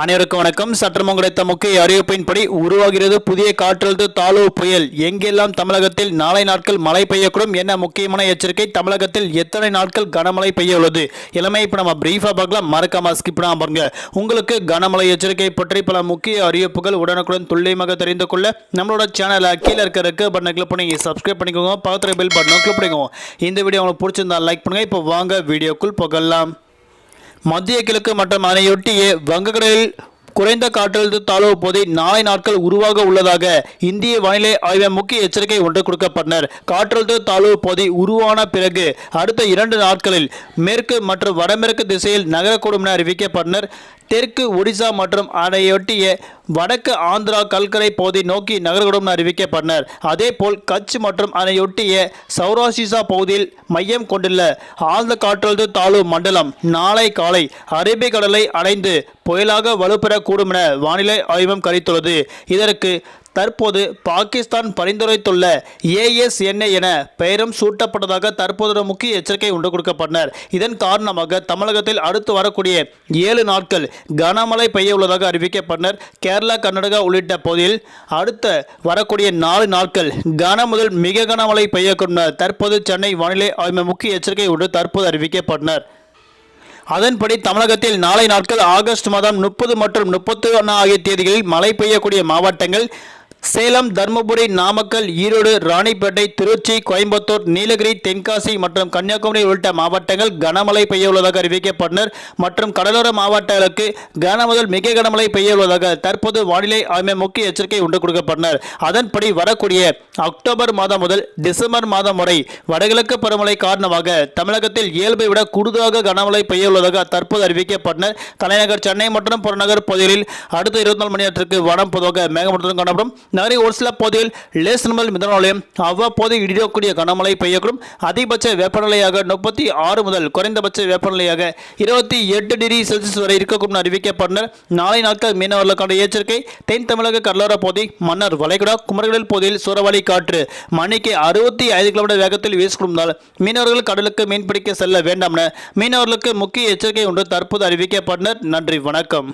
அனைவருக்கும் வணக்கம். சற்றம் கிடைத்த முக்கிய அறிவிப்பின்படி உருவாகிறது புதிய காற்றழுத்த தாழ்வு புயல். எங்கெல்லாம் தமிழகத்தில் நாளை நாட்கள் மழை பெய்யக்கூடும் என்ன முக்கியமான எச்சரிக்கை? தமிழகத்தில் எத்தனை நாட்கள் கனமழை பெய்ய உள்ளது எல்லாமே இப்போ நம்ம பிரீஃபாக பார்க்கலாம். மறக்காம ஸ்கிப் பண்ணாம பாருங்க. உங்களுக்கு கனமழை எச்சரிக்கை பற்றி பல முக்கிய அறிவிப்புகள் உடனுக்குடன் துல்லியமாக தெரிந்து கொள்ள நம்மளோட சேனலை கீழே இருக்க இருக்க பட்டனை கிளிக் பண்ணி சப்ஸ்கிரைப் பண்ணிக்கோங்க. பக்கத்தில் பெல் பட்டனை கிளிக் பண்ணிக்கோங்க. இந்த வீடியோ உங்களுக்கு பிடிச்சிருந்தா லைக் பண்ணுங்க. இப்போ வாங்க வீடியோக்குள் போகலாம். மத்திய கிழக்கு மற்றும் அதனையொட்டிய வங்கக்கடலில் குறைந்த காற்றழுத்த தாழ்வு போதை நாளை நாட்கள் உருவாக உள்ளதாக இந்திய வானிலை ஆய்வு முக்கிய எச்சரிக்கை ஒன்று கொடுக்கப்பட்டனர். காற்றழுத்த தாழ்வு போதை உருவான பிறகு அடுத்த இரண்டு நாட்களில் மேற்கு மற்றும் வடமேற்கு திசையில் நகரக்கூடும் என அறிவிக்கப்பட்டனர். தெற்கு ஒடிசா மற்றும் அதையொட்டிய வடக்கு ஆந்திரா கல்கரை பகுதி நோக்கி நகர்கூடும் அறிவிக்கப்பட்டனர். அதேபோல் கட்ச் மற்றும் அதையொட்டிய சௌராசிசா பகுதியில் மையம் கொண்டுள்ள ஆழ்ந்த காற்றழுத்த தாழ்வு மண்டலம் நாளை காலை அரபிக்கடலை அடைந்து புயலாக வலுப்பெறக்கூடும் என வானிலை ஆய்வம் கணித்துள்ளது இதற்கு தற்போது பாகிஸ்தான் பரிந்துரைத்துள்ள ஏஎஸ்என்ஏ என பெயரும் சூட்டப்பட்டதாக தற்போது முக்கிய எச்சரிக்கை ஒன்று கொடுக்கப்பட்டனர். இதன் காரணமாக தமிழகத்தில் அடுத்து வரக்கூடிய ஏழு நாட்கள் கனமழை பெய்ய உள்ளதாக அறிவிக்கப்பட்டனர். கேரளா கர்நாடகா உள்ளிட்ட பகுதியில் அடுத்த வரக்கூடிய நாலு நாட்கள் கன முதல் மிக கனமழை பெய்யக்கூடும் தற்போது சென்னை வானிலை ஆய்வு முக்கிய எச்சரிக்கை ஒன்று தற்போது அறிவிக்கப்பட்டனர். அதன்படி தமிழகத்தில் நாளை நாட்கள் ஆகஸ்ட் மாதம் முப்பது மற்றும் முப்பத்தி ஒன்று ஆகிய தேதிகளில் மழை பெய்யக்கூடிய மாவட்டங்கள் சேலம் தருமபுரி நாமக்கல் ஈரோடு ராணிப்பேட்டை திருச்சி கோயம்புத்தூர் நீலகிரி தென்காசி மற்றும் கன்னியாகுமரி உள்ளிட்ட மாவட்டங்கள் கனமழை பெய்ய உள்ளதாக அறிவிக்கப்பட்டனர். மற்றும் கடலோர மாவட்டங்களுக்கு கன முதல் மிக கனமழை பெய்ய உள்ளதாக தற்போது வானிலை ஆய்வு முக்கிய எச்சரிக்கை ஒன்று கொடுக்கப்பட்டனர். அதன்படி வரக்கூடிய அக்டோபர் மாதம் முதல் டிசம்பர் மாதம் வரை வடகிழக்கு பருவமழை காரணமாக தமிழகத்தில் இயல்பை விட கூடுதலாக கனமழை பெய்ய உள்ளதாக தற்போது அறிவிக்கப்பட்டனர். தலைநகர் சென்னை மற்றும் புறநகர் பகுதிகளில் அடுத்த இருபத்தி நாலு மணி நேரத்திற்கு வனம் பொதுவாக மேகமூட்டத்துடன் காணப்படும். நகரின் ஒரு சில பகுதிகளில் லேசர் முதல் மிதனாலயம் அவ்வப்போது இடியக்கூடிய கனமழை பெய்யக்கூடும். அதிகபட்ச வெப்பநிலையாக முப்பத்தி ஆறு முதல் குறைந்தபட்ச வெப்பநிலையாக இருபத்தி எட்டு டிகிரி செல்சியஸ் வரை இருக்கக்கூடும் அறிவிக்கப்பட்டனர். நாளை நாட்கள் மீனவர்களுக்கான எச்சரிக்கை. தென் தமிழக கடலோர பகுதி மன்னர் வளைகுடா குமரகடல் பகுதியில் சூறாவளி காற்று மணிக்கு அறுபத்தி ஐந்து கிலோமீட்டர் வேகத்தில் வீசிக்கொண்டால் மீனவர்கள் கடலுக்கு மீன்பிடிக்க செல்ல வேண்டாம் என மீனவர்களுக்கு முக்கிய எச்சரிக்கை ஒன்று தற்போது அறிவிக்கப்பட்டனர். நன்றி வணக்கம்.